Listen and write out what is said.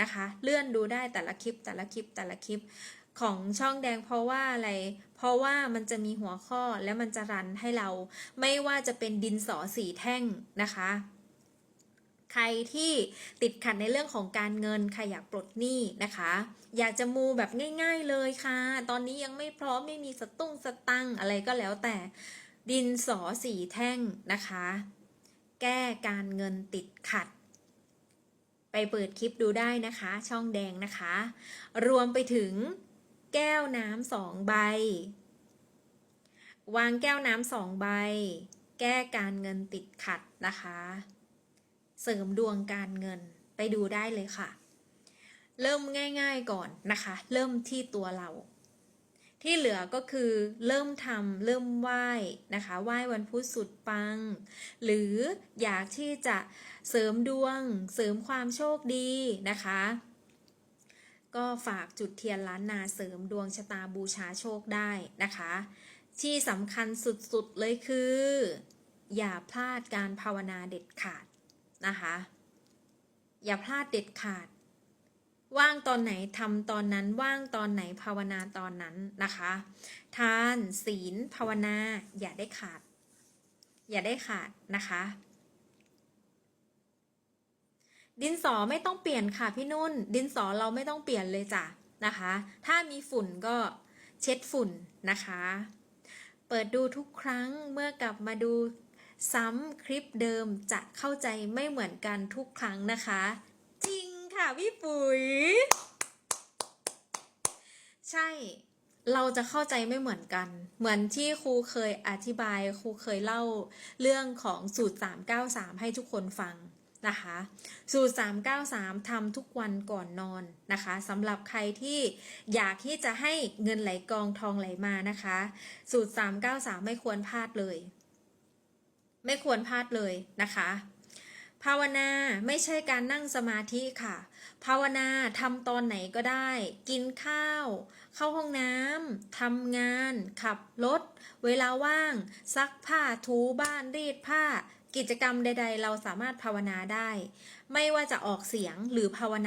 นะคะ เลื่อนดูได้แต่ละคลิปแต่ละคลิปแต่ละคลิปของช่องแดงเพราะว่าอะไร เพราะว่ามันจะมีหัวข้อและมันจะรันให้เรา ไม่ว่าจะเป็นดินสอสีแท่งนะคะ ใครที่ติดขัดในเรื่องของการเงินใครอยากปลดหนี้นะคะ อยากจะมูแบบง่าย ๆเลยค่ะ ตอนนี้ยังไม่พร้อมไม่มีสตุ้งสตังอะไรก็แล้วแต่ดินสอสีแท่งนะคะ แก้การเงินติดขัด เปิดคลิปดูได้นะคะ ช่องแดงนะคะ รวมไปถึงแก้วน้ำสองใบ วางแก้วน้ำสองใบ แก้การเงินติดขัดนะคะ เสริมดวงการเงินไปดูได้เลยค่ะ เริ่มง่าย ๆก่อนนะคะ เริ่มที่ตัวเรา ที่เหลือก็คือเริ่มทำเริ่มไหว้นะคะไหว้วันพุธสุดปัง หรืออยากที่จะเสริมดวง เสริมความโชคดีนะคะ ก็ฝากจุดเทียนล้านนาเสริมดวงชะตาบูชาโชคได้นะคะ ที่สำคัญสุดๆเลยคือ อย่าพลาดการภาวนาเด็ดขาดนะคะ อย่าพลาดเด็ดขาด ว่างตอนไหนทำตอนนั้นว่างตอนไหนภาวนาตอนนั้นนะคะ ทานศีลภาวนาอย่าได้ขาด อย่าได้ขาดนะคะ ดินสอไม่ต้องเปลี่ยนค่ะพี่นุ่น ดินสอเราไม่ต้องเปลี่ยนเลยจ้ะนะคะ ถ้ามีฝุ่นก็เช็ดฝุ่นนะคะ เปิดดูทุกครั้งเมื่อกลับมาดูซ้ำคลิปเดิมจะเข้าใจไม่เหมือนกันทุกครั้งนะคะ ค่ะพี่ปุ๋ย ใช่ เราจะเข้าใจไม่เหมือนกัน เหมือนที่ครูเคยอธิบายครูเคยเล่าเรื่องของสูตร 393 ให้ทุกคนฟังนะคะสูตร 393ทำทุกวันก่อนนอนนะคะสำหรับใครที่อยากที่จะให้เงินไหลกองทองไหลมานะคะ สูตร 393 ไม่ควรพลาดเลย ไม่ควรพลาดเลยนะคะ ภาวนาไม่ใช่การนั่งสมาธิค่ะ ภาวนาทำตอนไหนก็ได้ กินข้าว เข้าห้องน้ำทำงาน ขับรถ เวลาว่าง ซักผ้าถูบ้านรีดผ้า กิจกรรมใด ๆ เราสามารถภาวนาได้ ไม่ว่าจะออกเสียงหรือภาวนา